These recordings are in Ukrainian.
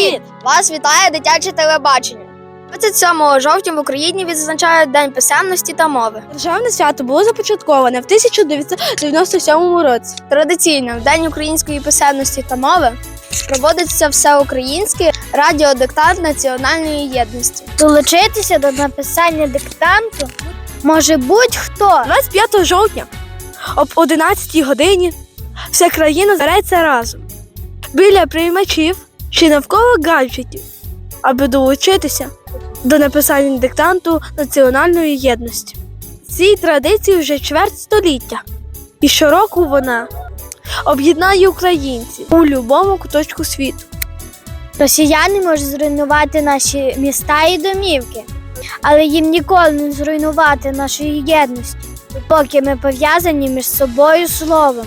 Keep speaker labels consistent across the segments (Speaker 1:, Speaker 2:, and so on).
Speaker 1: Привіт! Вас вітає дитяче телебачення. 27 жовтня в Україні відзначають День писемності та мови.
Speaker 2: Державне свято було започатковане в 1997 році.
Speaker 1: Традиційно в День української писемності та мови проводиться всеукраїнський радіодиктант національної єдності.
Speaker 3: Долучитися до написання диктанту може будь-хто.
Speaker 2: 25 жовтня об 11 годині вся країна збереться разом біля приймачів чи навколо гаджетів, аби долучитися до написання диктанту національної єдності. Цій традиції вже чверть століття, і щороку вона об'єднає українців у будь-якому куточку світу.
Speaker 3: Росіяни можуть зруйнувати наші міста і домівки, але їм ніколи не зруйнувати нашої єдності, поки ми пов'язані між собою словом.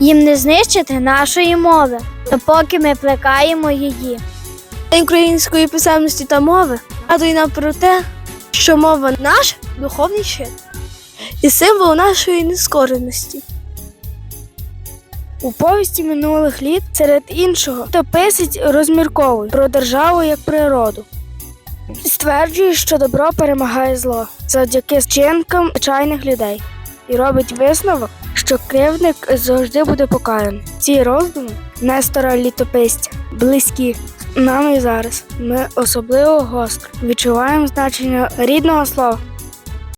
Speaker 3: Їм не знищити нашої мови, допоки ми плекаємо її.
Speaker 2: Української писемності та мови нагадує нам про те, що мова наш духовний щит і символ нашої нескореності. У повісті минулих літ серед іншого тописець розмірковує про державу як природу. Стверджує, що добро перемагає зло завдяки вчинкам звичайних людей і робить висновок, що кривник завжди буде покараний. Ці роздуми Нестора літописця близькі нам і зараз. Ми особливо гостро відчуваємо значення рідного слова